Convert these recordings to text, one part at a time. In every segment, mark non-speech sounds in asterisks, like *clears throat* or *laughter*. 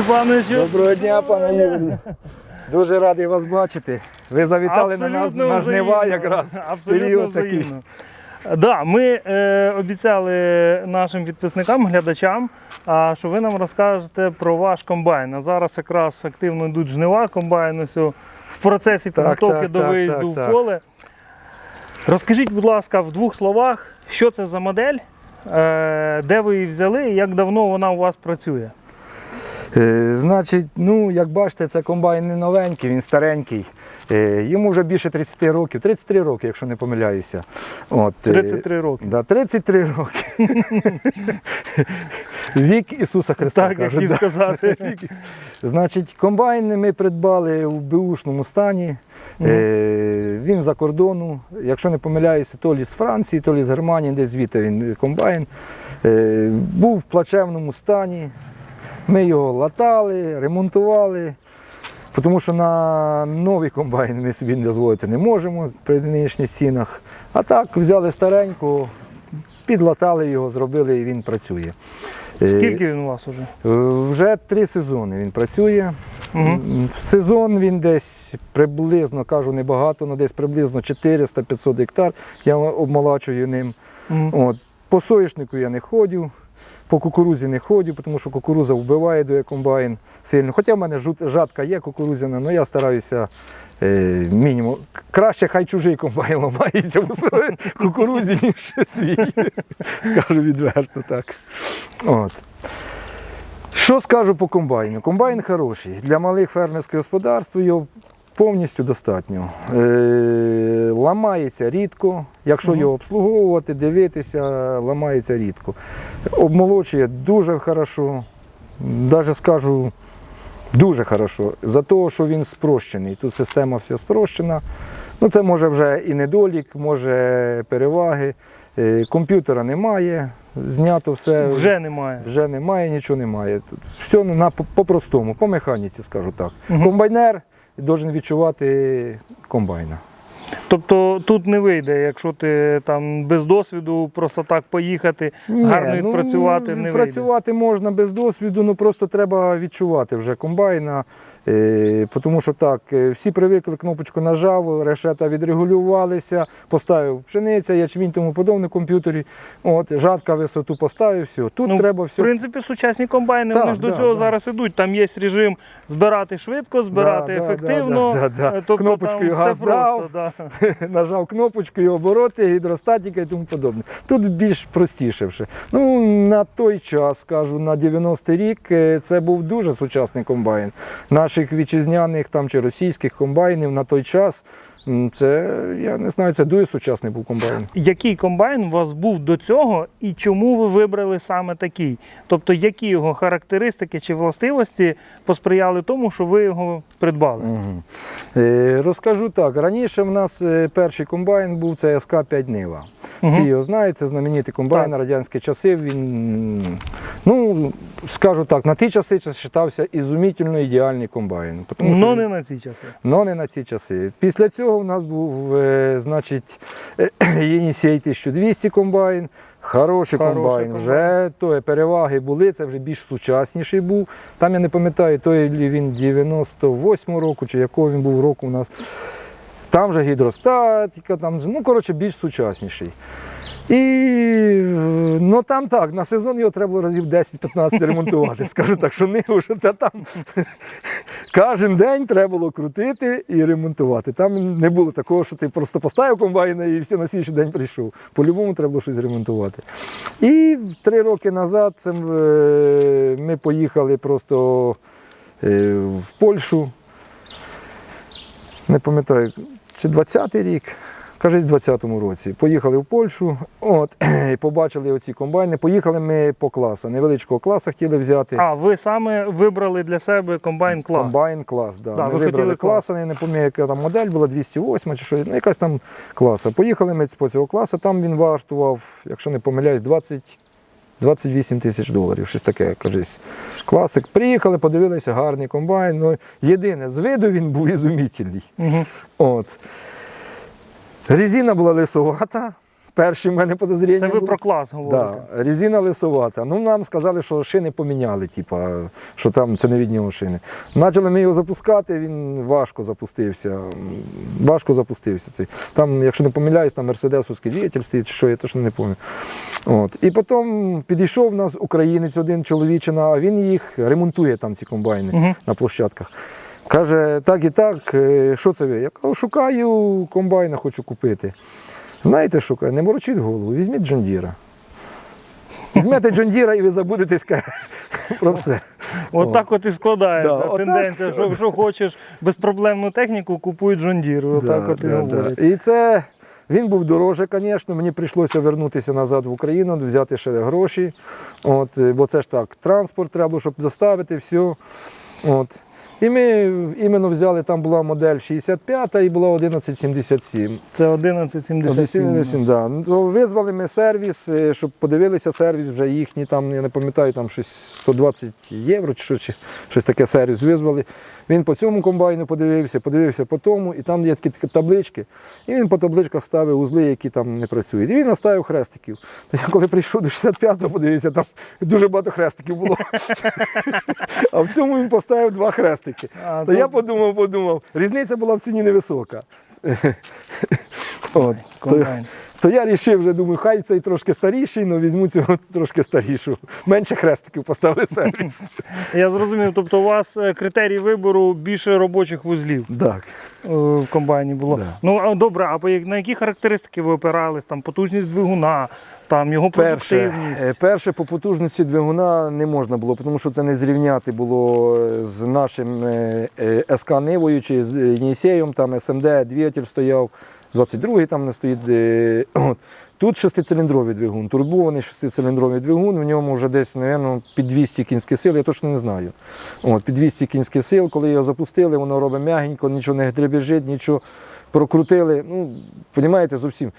Степановичу. Доброго дня, пане Юрій. Дуже радий вас бачити. Ви завітали на нас на жнива якраз. Абсолютно період такий. Да, ми е, обіцяли нашим підписникам, глядачам, а, що ви нам розкажете про ваш комбайн. А зараз якраз активно йдуть жнива комбайну все, в процесі підготовки до так, виїзду так, в поле. Розкажіть, будь ласка, в двох словах, що це за модель, е, де ви її взяли і як давно вона у вас працює? Е, Значить, ну як бачите, це комбайн не новенький, він старенький. Е, Йому вже більше 30 років, 33 роки, якщо не помиляюся. От, е, 33 роки. Да, 33 роки. *laughs* Вік Ісуса Христа. Так, як кажуть, хотів да. сказати. *laughs* Значить, комбайн ми придбали в беушному стані. Е, він за кордону. Якщо не помиляюся, то лі з Франції, то лі з Германії, десь звідти він е, комбайн. Е, був в плачевному стані. Ми його латали, ремонтували. Тому що на новий комбайн ми собі дозволити не можемо при нинішніх цінах. А так взяли старенького, підлатали його, зробили і він працює. Е, Скільки він у вас уже? Е, Вже три сезони він працює. В сезон він десь приблизно, кажу небагато, але десь приблизно 400-500 гектар. Я обмолачую ним. Мгм. От. По соняшнику я не ходю, по кукурузі не ходю, тому що кукуруза вбиває до комбайн сильно. Хоча в мене жатка є кукурузяна, але я стараюся е, мінімум. Краще хай чужий комбайн ламається у кукурузі, ніж свій. *laughs* Скажу відверто так. От. Що скажу по комбайну? Комбайн хороший. Для малих фермерських господарств його повністю достатньо. Е, ламається рідко. Якщо його обслуговувати, дивитися, ламається рідко. Обмолочує дуже хорошо. Навіть скажу дуже хорошо. За того, що він спрощений. Тут система вся спрощена. Ну, це може вже і недолік, може переваги. Е, Комп'ютера немає, знято все. Вже немає. Вже немає, нічого немає. Тут все по-простому, по механіці, скажу так. Мгм. Комбайнер має відчувати комбайна. Тобто тут не вийде, якщо ти там без досвіду просто так поїхати, гарно ну, відпрацювати не вийде. Працювати можна без досвіду, ну просто треба відчувати вже комбайна. Е, тому що так, е, всі привикли, кнопочку нажав, решета відрегулювалися, поставив пшениця, ячмінь тому подобне в комп'ютері. От, жатка висоту поставив, все. Тут Ну, треба В принципі, сучасні комбайни Так, вони ж до цього да. зараз ідуть. Там є режим збирати швидко, збирати Да, да, ефективно. да, да, да. Е, Тобто Кнопочкою там газ все просто, дав. да. *laughs* нажав кнопочку, і обороти, гідростатіка і тому подобне. Тут більш простіше вже. Ну, на той час, скажу, на 90-й рік е, це був дуже сучасний комбайн. Наших вітчизняних там чи російських комбайнів на той час. Це, я не знаю, це дуже сучасний був комбайн. Який комбайн у вас був до цього і чому ви вибрали саме такий? Тобто, які його характеристики чи властивості посприяли тому, що ви його придбали? Мгм. Е, Розкажу так. Раніше в нас е, перший комбайн був це СК-5 Нива. Всі його знають, це знаменитий комбайн Так. на радянські часи. Він, ну, скажу так, на ті часи вважався ізумітельно ідеальний комбайн. Тому що Ну не на ці часи. Но не на ці часи. Після цього в нас був, е, значить, *clears throat* Єнісей 1200 комбайн, хороший, Хороший комбайн. комбайн. Вже то переваги були, це вже більш сучасніший був. Там я не пам'ятаю, той він 98 року чи якого він був року у нас. Там вже гідростатика, там, ну, коротше, більш сучасніший. І ну там так, на сезон його треба було разів 10-15 ремонтувати. Скажу так, що не вже та там кожен день треба було крутити і ремонтувати. Там не було такого, що ти просто поставив комбайна і все на слідчий день прийшов. По-любому треба було щось ремонтувати. І три роки назад е, ми поїхали просто е, в Польщу. Не пам'ятаю, чи 20-й рік. Кажись, в 20-му році. Поїхали в Польщу, от, *clears throat* і побачили оці комбайни. Поїхали ми по класу. Невеличкого класу хотіли взяти. А ви саме вибрали для себе комбайн клас. Комбайн клас, да. Да, ми ви вибрали клас. клас, я не пам'ятаю, яка там модель була, 208 чи що, ну, якась там класа. Поїхали ми по цього класу, там він вартував, якщо не помиляюсь, 20, 28 тисяч доларів, щось таке, кажись. Класик. Приїхали, подивилися, гарний комбайн. Ну, єдине, з виду він був ізумітельний. Угу. От. Резина була лисовата, перші в мене подозріння. Це ви було. про клас говорите. Да, резина лисовата. Ну, нам сказали, що шини поміняли, типа, що там це не від нього шини. Почали ми його запускати, він важко запустився. Важко запустився. Цей. Там, якщо не помиляюсь, там мерседесовський двигатель стоїть, чи що, я точно не пам'ятаю. І потім підійшов у нас українець один чоловічина, а він їх ремонтує там ці комбайни Мгм. на площадках. Каже, так і так, е, що це ви? Я кажу, шукаю комбайна, хочу купити. Знаєте, що не морочіть голову, візьміть Джондіра. Візьмете Джондіра і ви забудетесь *laughs* про все. От так от і складається Да, отак. тенденція, що якщо хочеш безпроблемну техніку, купуй Deere. Отак Да, от і да, говорять. да. І це він був дороже, звісно. Мені прийшлося вернутися назад в Україну, взяти ще гроші. От, е, бо це ж так, транспорт треба, було, щоб доставити все. От. І ми іменно взяли, там була модель 65 і була 1177. Це 1177. 1177, да. Ну, то визвали ми сервіс, е, щоб подивилися сервіс, вже їхній, там, я не пам'ятаю, там щось 120 євро чи, що, чи щось таке сервіс визвали. Він по цьому комбайну подивився, подивився по тому, і там є такі таблички. І він по табличках ставив узли, які там не працюють. І він наставив хрестиків. То я коли прийшов до 65-го, подивився, там дуже багато хрестиків було. *laughs* А в цьому він поставив два хрестики. А, То то- я подумав, подумав, різниця була в ціні невисока. От. То, то я вирішив, вже думаю, хай цей трошки старіший, але візьму цього трошки старішого. Менше хрестиків поставили сервіс. Я зрозумів, тобто у вас е, критерій вибору більше робочих вузлів Так. е, в комбайні було. Да. Ну а добре, а на які характеристики ви опирались? Там потужність двигуна, там його Перше, продуктивність. е, перше по потужності двигуна не можна було, тому що це не зрівняти було з нашим е, е, СК Нивою чи з Єнісеєм, там СМД, двигатель стояв, 22-й там не стоїть. Де... *clears throat* От. Тут шестициліндровий двигун, турбований шестициліндровий двигун, в ньому вже десь, мабуть, під 200 кінських сил, я точно не знаю. От, під 200 кінських сил, коли його запустили, воно робить м'ягенько, нічого не дребіжить, нічого прокрутили. Ну, розумієте, зовсім.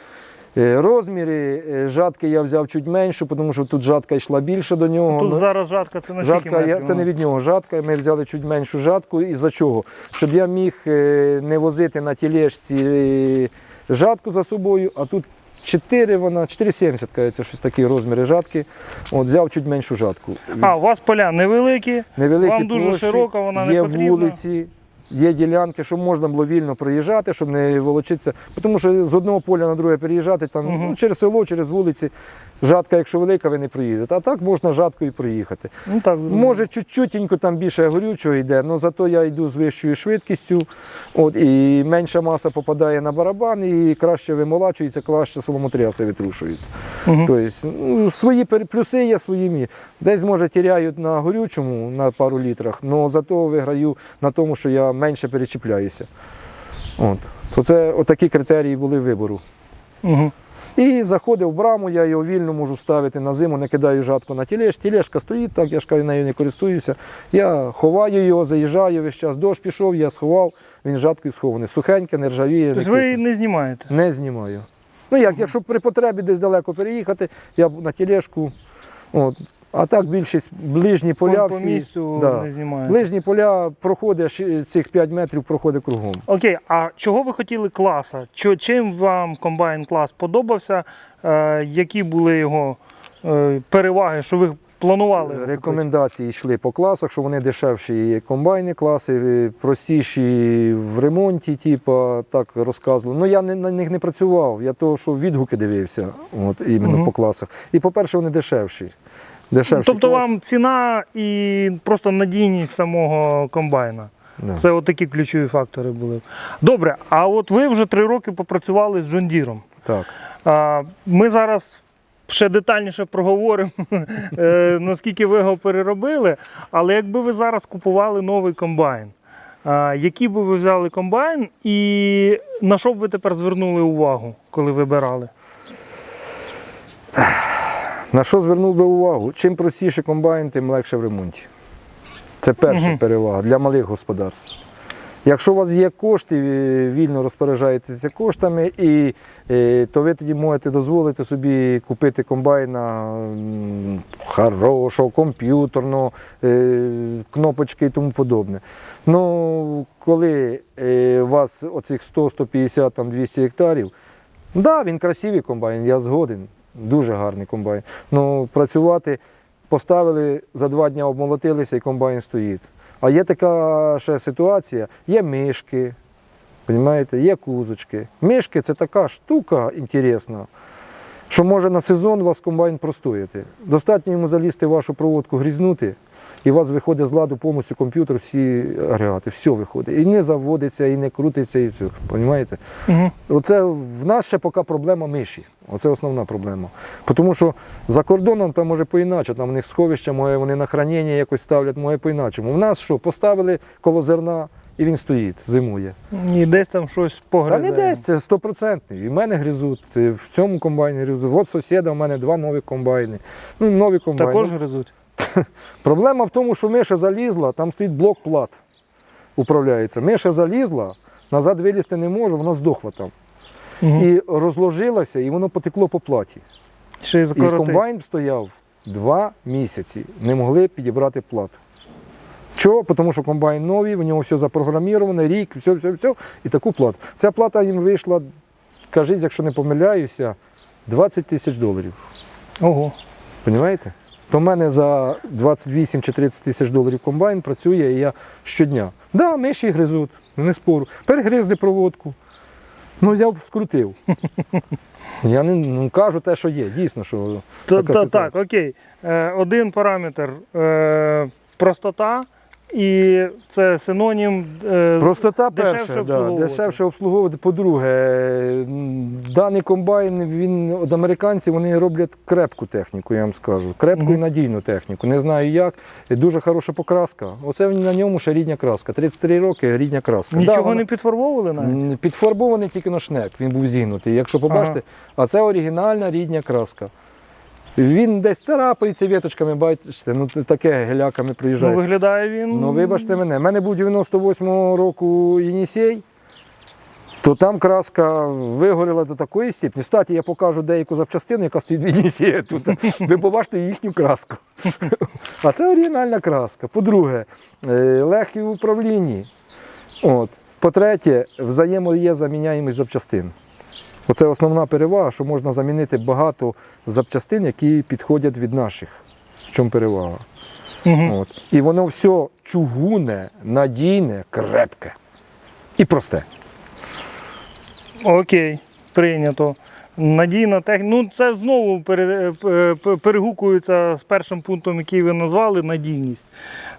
Е, Розміри е, жатки я взяв чуть меншу, тому що тут жатка йшла більше до нього. Тут Ну, зараз жатка це на Жатка, я, це не від нього жатка, ми взяли чуть меншу жатку. І за чого? Щоб я міг е, не возити на тілешці жатку за собою, а тут 4 вона, 4,70, кажеться, щось такі розміри жатки. От, взяв чуть меншу жатку. А, у вас поля невеликі, Невеликі вам дуже площі, широка, вона не є потрібна. вулиці, є ділянки, щоб можна було вільно проїжджати, щоб не волочитися. Тому що з одного поля на друге переїжджати, там, Мгм. ну, через село, через вулиці. Жатка, якщо велика, ви не проїдете. А так можна жаткою проїхати. ну так Може, чуть-чутенько там більше горючого йде, але зато я йду з вищою швидкістю, от, і менша маса попадає на барабан, і краще вимолачується, краще соломотряси витрушують. Мгм. Тобто, ну, свої плюси є своїми. Десь, може, тіряють на горючому на пару літрах, але зато виграю на тому, що я менше перечіпляюся. От. То це отакі критерії були вибору. Угу. І заходив в браму, я його вільно можу ставити на зиму, не кидаю жатку на тілеш. Тілешка стоїть, так, я ж кажу, нею не користуюся. Я ховаю його, заїжджаю весь час. Дощ пішов, я сховав, він жаткою схований. Сухеньке, не ржавіє, не Тобто ви кисне. не знімаєте. Не знімаю. Ну як, якщо при потребі десь далеко переїхати, я на тілешку. От. А так більшість ближні поля по, по місту да. не знімаєте. Ближні поля проходить цих 5 метрів проходить кругом. Окей, а чого ви хотіли класа? Чим вам комбайн клас подобався? Е, які були його е, переваги, що ви планували? Рекомендації йшли по класах, що вони дешевші комбайни класи, е, простіші в ремонті, типу, так розказували. Ну я не, на них не працював, я того, що відгуки дивився, от, іменно Мгм. по класах. І по-перше, вони дешевші. Купити? Тобто клас. вам ціна і просто надійність самого комбайна. Да. Це такі ключові фактори були. Добре, а от ви вже три роки попрацювали з Джондіром. Так. А, Ми зараз ще детальніше проговоримо, *laughs* е, наскільки ви його переробили. Але якби ви зараз купували новий комбайн, який би ви взяли комбайн і на що б ви тепер звернули увагу, коли вибирали? На що звернув би увагу? Чим простіше комбайн, тим легше в ремонті. Це перша Мгм. перевага для малих господарств. Якщо у вас є кошти, вільно розпоряджаєтеся коштами, і, е, то ви тоді можете дозволити собі купити комбайна хорошого, комп'ютерного, е, кнопочки і тому подобне. Ну, коли е, у вас оцих 100, 150, там, 200 гектарів, Так, да, він красивий комбайн, я згоден. Дуже гарний комбайн. Ну, працювати поставили за два дні обмолотилися і комбайн стоїть. А є така ще ситуація: є мишки, розумієте, є кузочки. Мишки це така штука інтересна, що може на сезон вас комбайн простояти. Достатньо йому залізти в вашу проводку, грізнути, і у вас виходить з ладу повністю комп'ютер, всі агрегати, все виходить. І не заводиться, і не крутиться, і все. Розумієте? Угу. Оце в нас ще поки проблема миші. Оце основна проблема. Тому що за кордоном там може по-іначе, там у них сховища, може, вони на хранення якось ставлять, може по-іначому. В нас що, поставили коло зерна і він стоїть, зимує. І десь там щось Та погризе. не десь, це стопроцентний. І в мене гризуть, і в цьому комбайні гризуть. От сусіда, у мене два нові комбайни. Ну, нові комбайни. Також гризуть. *laughs* Проблема в тому, що миша залізла, там стоїть блок плат, управляється. Миша залізла, назад вилізти не може, воно здохло там. Угу. І розложилося, і воно потекло по платі. Ще І комбайн стояв два місяці, не могли підібрати плату. Чого? Тому що комбайн новий, в нього все запрограмоване, рік, все, все, все, і таку плату. Ця плата їм вийшла, кажіть, якщо не помиляюся, 20 тисяч доларів. Ого. Понімаєте? То в мене за 28 чи 30 тисяч доларів комбайн працює і я щодня. Так, да, миші гризуть, не спору. Перегризли проводку. Ну, взяв, скрутив. *laughs* Я не ну, кажу те, що є, дійсно, що Та, така та, так, окей. Е, один параметр е, простота, і це синонім. Е, Простота дешевше перша, да, обслуговувати. дешевше обслуговувати. По-друге, даний комбайн він від американців вони роблять крепку техніку, я вам скажу. Крепку і надійну техніку. Не знаю як. Дуже хороша покраска. Оце на ньому ще рідня краска. 33 роки рідня краска. нічого Да, вона- не підфарбовували навіть? Підфарбований тільки на шнек, він був зігнутий. Якщо побачите, а це оригінальна рідня краска. Він десь царапається віточками, бачите, ну таке геляками Ну, приїжджає. виглядає він. Ну, вибачте мене, в мене був 98-го року Єнісей, то там краска вигоріла до такої степені. Статі, я покажу деяку запчастину, яка стоїть від Єнісея тут. Ви побачите їхню краску. А це оригінальна краска. По-друге, е, легкий в управлінні. От. По-третє, взаємо є заміняємість запчастин. Оце основна перевага, що можна замінити багато запчастин, які підходять від наших. В чому перевага? Угу. От. І воно все чугуне, надійне, крепке і просте. Окей, прийнято. Надійна техніка. Ну, це знову е, п- перегукується з першим пунктом, який ви назвали надійність.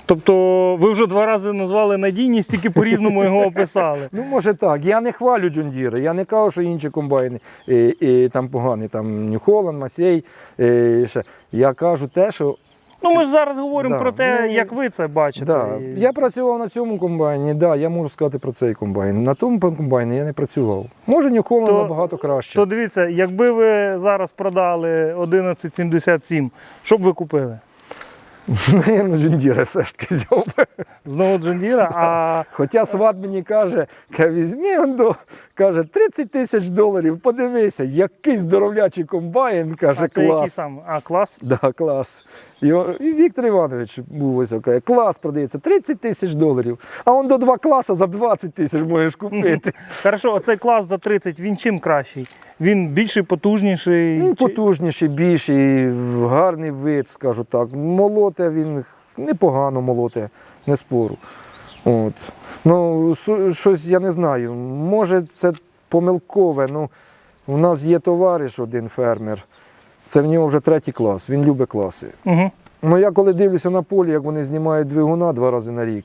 Тобто, ви вже два рази назвали надійність, тільки по-різному його описали. Ну, може так. Я не хвалю Джондіра, я не кажу, що інші комбайни е, е, там погані, там Нью-Холланд, Масей. е. Я кажу те, що Ну, ми ж зараз говоримо Да, про те, ми- як ви це бачите. да, І- я працював на цьому комбайні, да, я можу сказати про цей комбайн. На тому комбайні я не працював. Може, Нью-Холланд То- набагато краще. То дивіться, якби ви зараз продали 1177, що б ви купили? Наверно, Джондіра все ж таки взяв. би. Знову Джондіра, а *laughs* Хоча сват мені каже, каже, візьми он до, каже, 30 тисяч доларів, подивися, який здоровлячий комбайн, каже, а це який клас. сам? А, клас? Да, клас. І, о- і Віктор Іванович був ось каже, клас продається 30 тисяч доларів, а он до два класа за 20 тисяч можеш купити. Хорошо, оцей клас за 30, він чим кращий? Він більший, потужніший? Він чи- потужніший, більший, гарний вид, скажу так. Молоте він непогано молоте, не спору. От. Ну, щось я не знаю. Може, це помилкове. Ну, у нас є товариш один фермер. Це в нього вже третій клас, він любить класи. Угу. Ну, я коли дивлюся на полі, як вони знімають двигуна два рази на рік.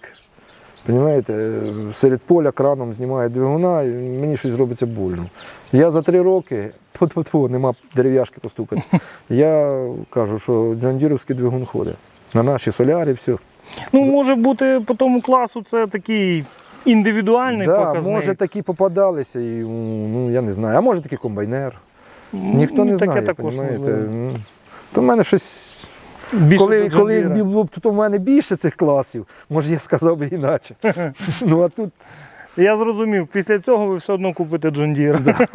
Понімаєте, серед поля краном знімають двигуна, і мені щось робиться больно. Я за три роки, *laughs* нема дерев'яшки постукати. *laughs* Я кажу, що джондіровський двигун ходить. На наші соляри, все. Ну, може бути по тому класу це такий індивідуальний Да, показник. може такі попадалися, і, ну, я не знаю. А може такий комбайнер. Ніхто не таке знає. також можливо. То в мене щось Більше коли, коли було б тут у мене більше цих класів, може я сказав би іначе. *laughs* ну а тут Я зрозумів, після цього ви все одно купите Джондіра. *laughs*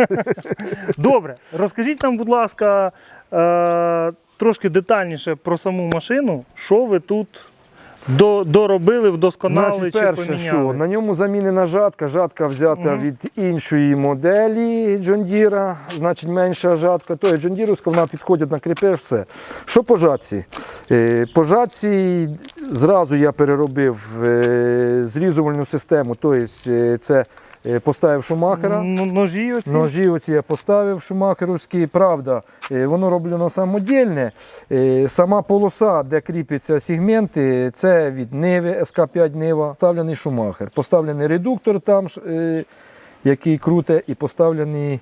Добре, розкажіть нам, будь ласка, е, трошки детальніше про саму машину, що ви тут До, доробили, вдосконали Значить, чи поміняли? що на ньому замінена жатка. Жатка взята від іншої моделі Deere, значить менша жатка. То є Deere'овська, вона підходить на кріпеж, все. Що по жатці? Е, По жатці зразу я переробив е, зрізувальну систему, тобто це поставив шумахера. Ну, Ножі оці? Ножі оці я поставив шумахерівські. Правда, е, воно роблено самодільне. Е, Сама полоса, де кріпляться сегменти, це від Nivi, СК5 Нива. Поставлений шумахер. Поставлений редуктор там, е, який круте, і поставлений.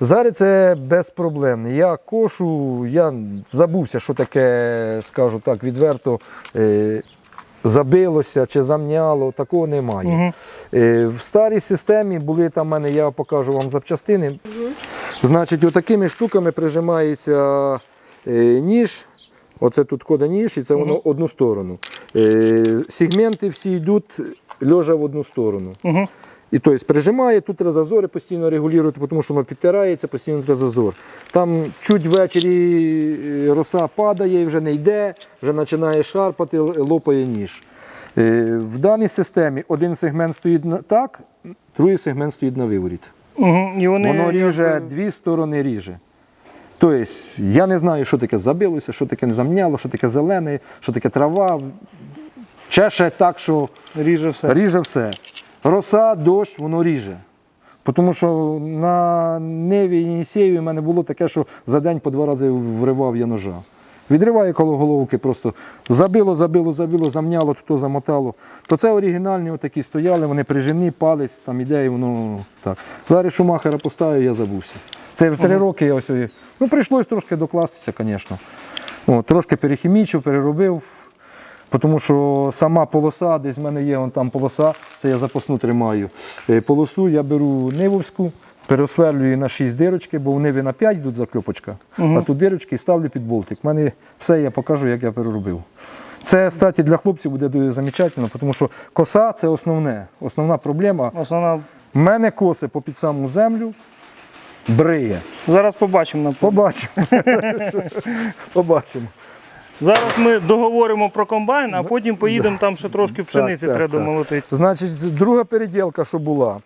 Зараз це безпроблемний. Я кошу, я забувся, що таке, скажу так, відверто. Забилося чи замняло, такого немає. Е, В старій системі були там в мене, я покажу вам запчастини. Значить, отакими штуками прижимається е, ніж. Оце тут ходить ніж, і це воно одну сторону. Е, Сегменти всі йдуть льожа в одну сторону. Мгм. І тобто прижимає, тут треба постійно регулювати, тому що воно підтирається, постійно треба. Там чуть ввечері е, роса падає і вже не йде, вже починає шарпати, лопає ніж. Е, В даній системі один сегмент стоїть на- так, другий сегмент стоїть на виворіт. Мгм. І вони, Воно ріже, дві сторони ріже. Тобто, я не знаю, що таке забилося, що таке не замняло, що таке зелене, що таке трава. Чеше так, що ріже все. ріже все. Роса, дощ, воно ріже. Тому що на Неві і Єнісеєві в мене було таке, що за день по два рази вривав я ножа. Відриває коло головки, просто забило, забило, забило, замняло, то замотало. То це оригінальні отакі стояли, вони прижимні, палець, там іде, і воно так. Зараз Шумахера поставив, я забувся. Це в три роки я ось. Ну, прийшлось трошки докластися, звісно. О, трошки перехімічив, переробив. Тому що сама полоса, десь в мене є вон там полоса, це я запасну тримаю. Е, Полосу я беру нивовську, пересверлюю на 6 дирочки, бо в ниві на 5 йдуть закльопочка, а тут дирочки і ставлю під болтик. У мене все я покажу, як я переробив. Це, кстати, для хлопців буде дуже замечательно, тому що коса це основне. Основна проблема. Основна... У мене коси по під саму землю бриє. Зараз побачимо. на Побачимо. *laughs* Побачимо. Зараз ми договоримо про комбайн, а потім поїдемо там ще трошки пшениці так, треба так. домолотити. Значить, друга переділка, що була.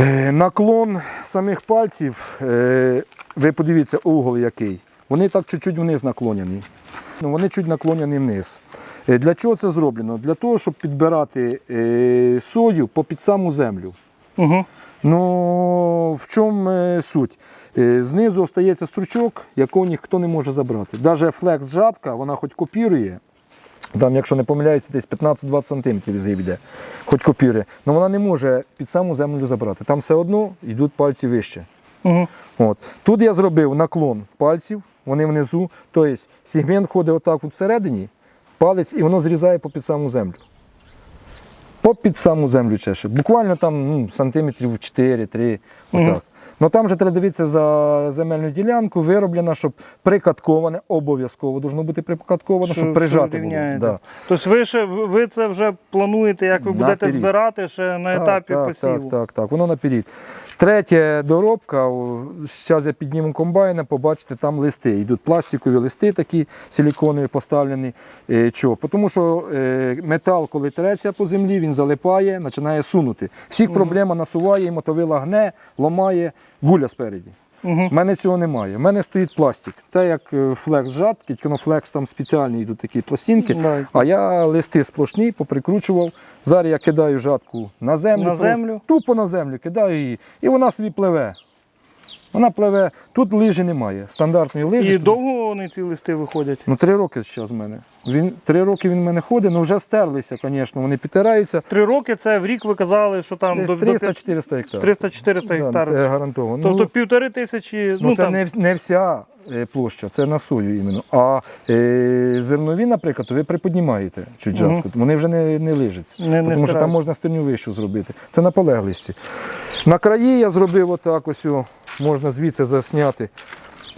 Е, Наклон самих пальців, е, ви подивіться, угол який. Вони так чуть-чуть вниз наклонені. Ну, вони чуть наклонені вниз. Е, Для чого це зроблено? Для того, щоб підбирати сою по під саму землю. Угу. Ну, в чому е, суть? Е, Знизу остається стручок, якого ніхто не може забрати. Навіть флекс жатка, вона хоч копірує, там, якщо не помиляюся, десь 15-20 см згиб йде, хоч копірує, але вона не може під саму землю забрати. Там все одно йдуть пальці вище. Угу. От. Тут я зробив наклон пальців, вони внизу, тобто сегмент ходить отак от всередині, палець і воно зрізає по під саму землю. По під саму землю чеше. Буквально там ну, сантиметрів 4-3, отак. Ну там же треба дивитися за земельну ділянку, вироблена, щоб прикатковане, обов'язково должно бути прикатковано, щоб прижати було. Да. Тобто ви, ще, ви це вже плануєте, як ви будете Наперед. збирати ще на етапі так, посіву. Так, так, так, воно наперед. Третя доробка, зараз я підніму комбайна, побачите, там листи. Йдуть пластикові листи такі силіконові поставлені. Е, Чого? Тому що е, метал, коли треться по землі, він залипає, починає сунути. Всіх проблема насуває, мотовила гне, ламає, гуля спереді. Угу. У мене цього немає. У мене стоїть пластик. Те, як е, флекс жатки, тільки на флекс там спеціальні йдуть такі пластинки. Да. А я листи сплошні поприкручував. Зараз я кидаю жатку на землю. На землю? Тупо на землю кидаю її. І вона собі пливе. Вона пливе. Тут лижі немає. Стандартної лижі. І довго вони ці листи виходять? Ну, три роки зараз в мене. Він, три роки він в мене ходить, ну вже стерлися, звісно. Вони підтираються. Три роки це в рік ви казали, що там Десь до, до 300-400 гектарів. 300-400 Да, гектарів. Це гарантовано. Тобто Ну, півтори тисячі, Ну, ну, це там, не, не вся площа, це на сою іменно. А е, зернові, наприклад, ви приподнімаєте чуть Мгм. жатку, вони вже не, не лижаться. Не- не тому що там можна стерню вищу зробити. Це наполеглості. На краї я зробив отак ось, можна звідси засняти.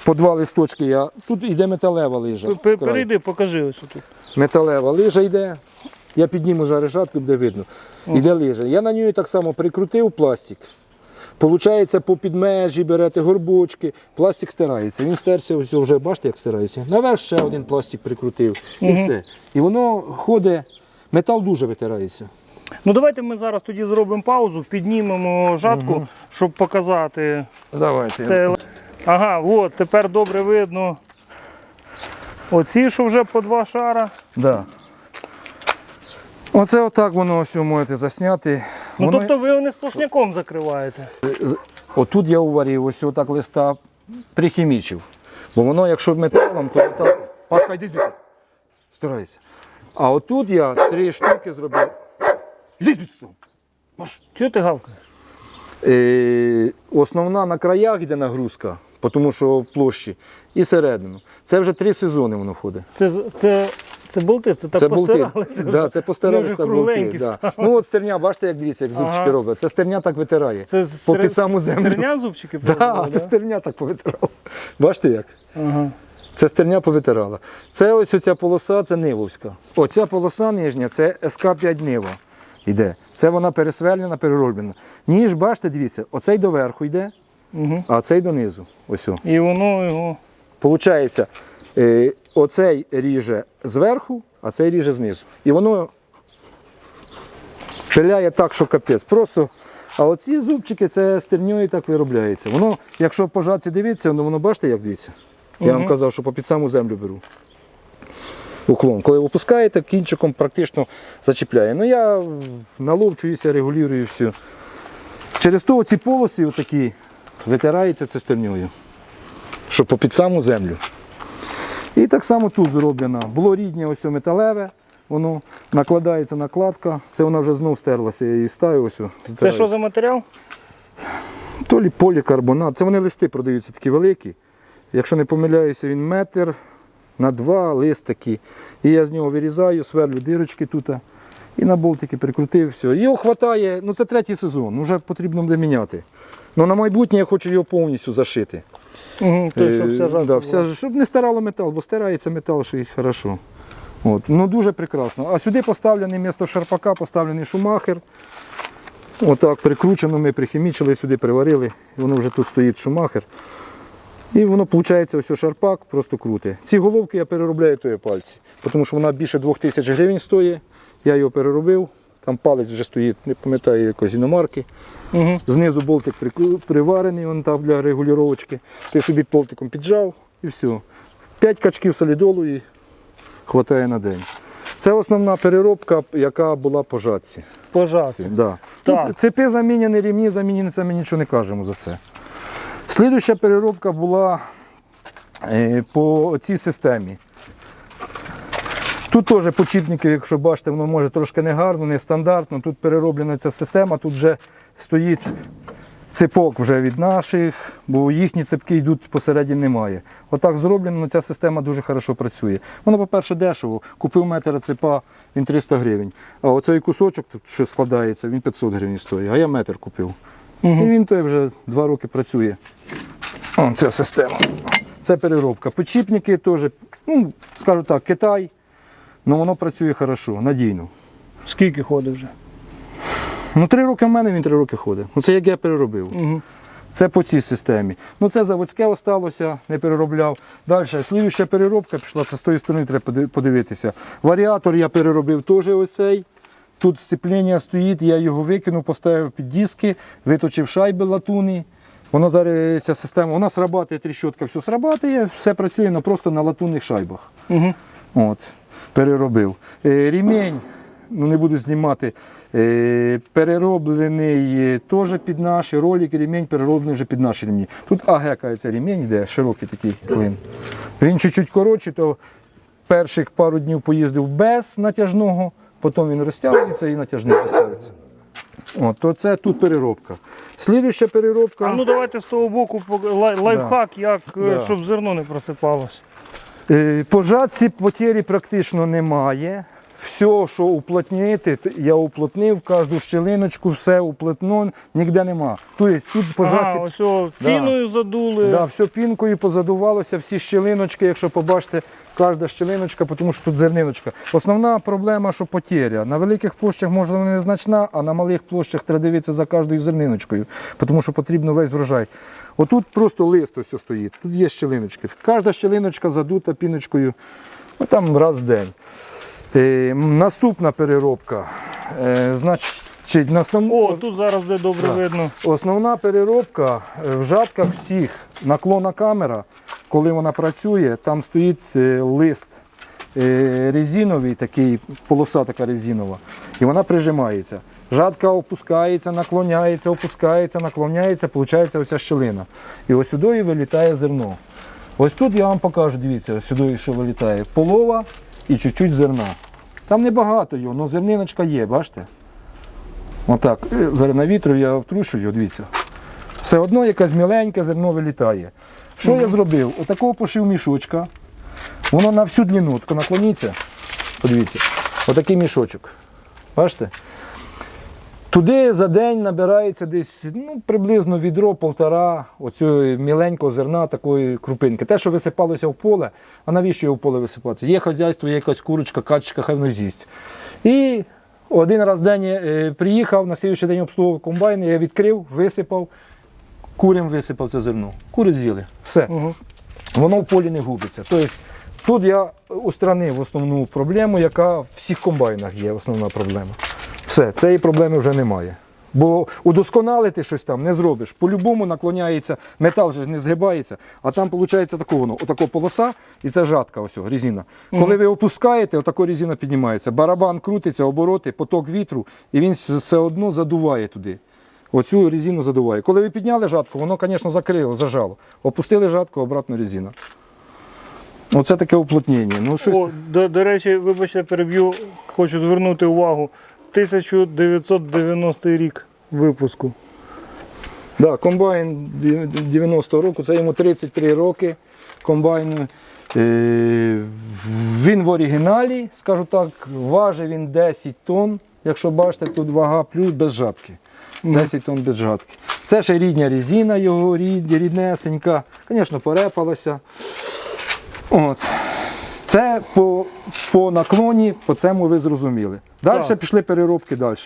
По два листочки я. Тут йде металева лижа. Перейди, покажи ось тут. Металева лижа йде. Я підніму жарежатку, буде видно. Іде лижа. Я на ній так само прикрутив пластик. Получається, по підмежі берете горбочки, пластик стирається. Він стерся, ось вже бачите, як стирається. Наверх ще один пластик прикрутив. І все. І воно ходить, метал дуже витирається. Ну давайте ми зараз тоді зробимо паузу, піднімемо жатку, щоб показати. Давайте. Це... Ага, от, тепер добре видно. Оці, що вже по два шара. Да. Оце отак воно ось ви можете засняти. Ну Воно- тобто ви не сплошняком закриваєте. З- Отут я уварив, ось отак листа прихімічив. Бо воно, якщо металом, то отак. Пашка, йди звідси. Старайся. А отут я три штуки зробив. Йди звідси. Маш. Чого ти гавкаєш? Е, основна на краях йде нагрузка, тому що площі, і середину. Це вже три сезони воно ходить. Це, це, це болти, це так Це болти. постаралися. Да, це постаралися вже болти. Да. Ну от стерня, бачите, як дивіться, як зубчики Ага. роблять. Це стерня так витирає. Це по під саму землю. стерня зубчики Да, поробили, це стерня так повитирала. Бачите як? Ага. Це стерня повитирала. Це ось оця полоса, це Нивовська. Оця полоса нижня, це СК5 Нива. Йде. Це вона пересверлена, перероблена. Ніж, бачите, дивіться, оцей доверху йде, Угу. а цей донизу. Ось. І воно його. Получається, е, оцей ріже зверху, а цей ріже знизу. І воно пиляє так, що капець. Просто, а оці зубчики це стерньою так виробляється. Воно, якщо по жатці дивитися, воно, воно бачите, як дивіться. Я вам казав, що по під саму землю беру. Уклон. Коли опускаєте, кінчиком практично зачіпляє. Ну я наловчуюся, регулюю все. Через то ці полоси отакі витираються цистернею що по під саму землю. І так само тут зроблено. Було ріднє ось металеве, воно накладається накладка, це вона вже знов стерлася, я її ставив ось. Це що за матеріал? То лі полікарбонат. Це вони листи продаються такі великі. Якщо не помиляюся, він метр на два лист такі. І я з нього вирізаю, сверлю дирочки тут. І на болтики прикрутив, все. Його вистачає, ну це третій сезон, вже потрібно буде міняти. Ну на майбутнє я хочу його повністю зашити. Угу, то, що Е, вся да, була. вся, щоб не стирало метал, бо стирається метал, що і хорошо. От. Ну дуже прекрасно. А сюди поставлений місто шарпака, поставлений шумахер. Отак прикручено, ми прихімічили, сюди приварили, воно вже тут стоїть шумахер. І воно виходить ось шарпак, просто круте. Ці головки я переробляю тої пальці, тому що вона більше 2000 гривень стоїть. Я його переробив, там палець вже стоїть, не пам'ятаю якоїсь іномарки. Угу. Знизу болтик приварений, вон там для регулювання. Ти собі болтиком піджав і все. П'ять качків солідолу і хватає на день. Це основна переробка, яка була по жатці. Пожати. Да. Так. Ну, цепи заміняні, рівні заміняні, це ми нічого не кажемо за це. Слідуща переробка була е, по цій системі. Тут теж почіпники, якщо бачите, воно може трошки не гарно, не стандартно. Тут перероблена ця система, тут вже стоїть цепок вже від наших, бо їхні цепки йдуть посередині немає. Отак зроблено, ну, ця система дуже хорошо працює. Воно, по-перше, дешево. Купив метр цепа, він 300 гривень. А оцей кусочок, що складається, він 500 гривень стоїть, а я метр купив. І він той вже два роки працює. О, ця система. Це переробка. Почіпники теж, ну, скажу так, Китай, але воно працює хорошо, надійно. Скільки ходить вже? Ну, три роки в мене, він три роки ходить. Ну, це як я переробив. Угу. Це по цій системі. Ну це заводське осталося, не переробляв. Далі, слідуща переробка пішла, це з тої сторони треба подивитися. Варіатор я переробив теж оцей. Тут сцеплення стоїть, я його викинув, поставив під диски, виточив шайби латуни. Воно зараз ця система, вона срабатує, тріщотка все срабатує, все працює але просто на латунних шайбах. Угу. От, переробив. Е, Рімень, ну не буду знімати, е, перероблений е, теж під наші ролики, ремінь перероблений вже під наші ремні. Тут АГ, це ремінь йде, широкий такий клин. Він чуть-чуть коротший, то перших пару днів поїздив без натяжного, потім він розтягується і натяжний поставиться. От, то це тут переробка. Слідуща переробка. А ну давайте з того боку лайфхак, як, е, Да. щоб зерно не просипалось. Е, По жатці потері практично немає. Все, що уплотнити, я уплотнив кожну щілиночку, все уплотно, ніде нема. Тобто тут ж по Ага, Да. піною задули. Да, все пінкою позадувалося, всі щілиночки, якщо побачите, кожна щілиночка, тому що тут зерниночка. Основна проблема, що потеря. На великих площах може вона незначна, а на малих площах треба дивитися за кожною зерниночкою, тому що потрібно весь врожай. Отут просто лист ось стоїть, тут є щілиночки. Кожна щілиночка задута піночкою ну, там раз в день. Е, наступна переробка. Е, значить, на основному- О, тут зараз де добре Так. видно. Основна переробка е, в жатках всіх наклонна камера, коли вона працює, там стоїть лист резиновий, такий, полоса така резинова, і вона прижимається. Жатка опускається, наклоняється, опускається, наклоняється, виходить оця щелина. І ось сюди вилітає зерно. Ось тут я вам покажу, дивіться, ось сюди що вилітає. Полова і чуть-чуть зерна. Там небагато його, але зерниночка є, бачите? Отак. Зерна вітру я його, дивіться. Все одно якесь міленьке зерно вилітає. Що я зробив? Отакого пошив мішочка. Воно на всю длину, тако наклоніться. Подивіться. Отакий мішочок. Бачите? Туди за день набирається десь ну, приблизно відро, полтора оцього міленького зерна, такої крупинки. Те, що висипалося в поле, а навіщо його в поле висипати? Є хазяйство, є якась курочка, качечка, хай воно з'їсть. І один раз в день е, приїхав, на слідчий день обслуговував комбайн, я відкрив, висипав, курям висипав це зерно. Кури з'їли. Все Угу. воно в полі не губиться. Тобто тут я устранив основну проблему, яка в всіх комбайнах є основна проблема. Все, цієї проблеми вже немає. Бо удосконалити щось там не зробиш. По-любому наклоняється, метал же ж не згибається, а там виходить тако воно, отако полоса і це жатка, ось о, резина. Коли ви опускаєте, отако резина піднімається. Барабан крутиться, обороти, поток вітру, і він все одно задуває туди. Оцю резину задуває. Коли ви підняли жатку, воно, звісно, закрило, зажало. Опустили жатку, обратно резина. Оце таке уплотнення. Ну, щось... О, до, до речі, вибачте, переб'ю, хочу звернути увагу. 1990 рік випуску. Да, комбайн 90-го року, це йому 33 роки. Комбайну. Е, Він в оригіналі, скажу так, важить він 10 тонн. Якщо бачите, тут вага плюс без жатки. 10 тонн без жатки. Це ще рідня резина його, рід, ріднесенька. Звісно, порепалася. От. Це по, по наклоні, по цьому ви зрозуміли. Далі пішли переробки далі.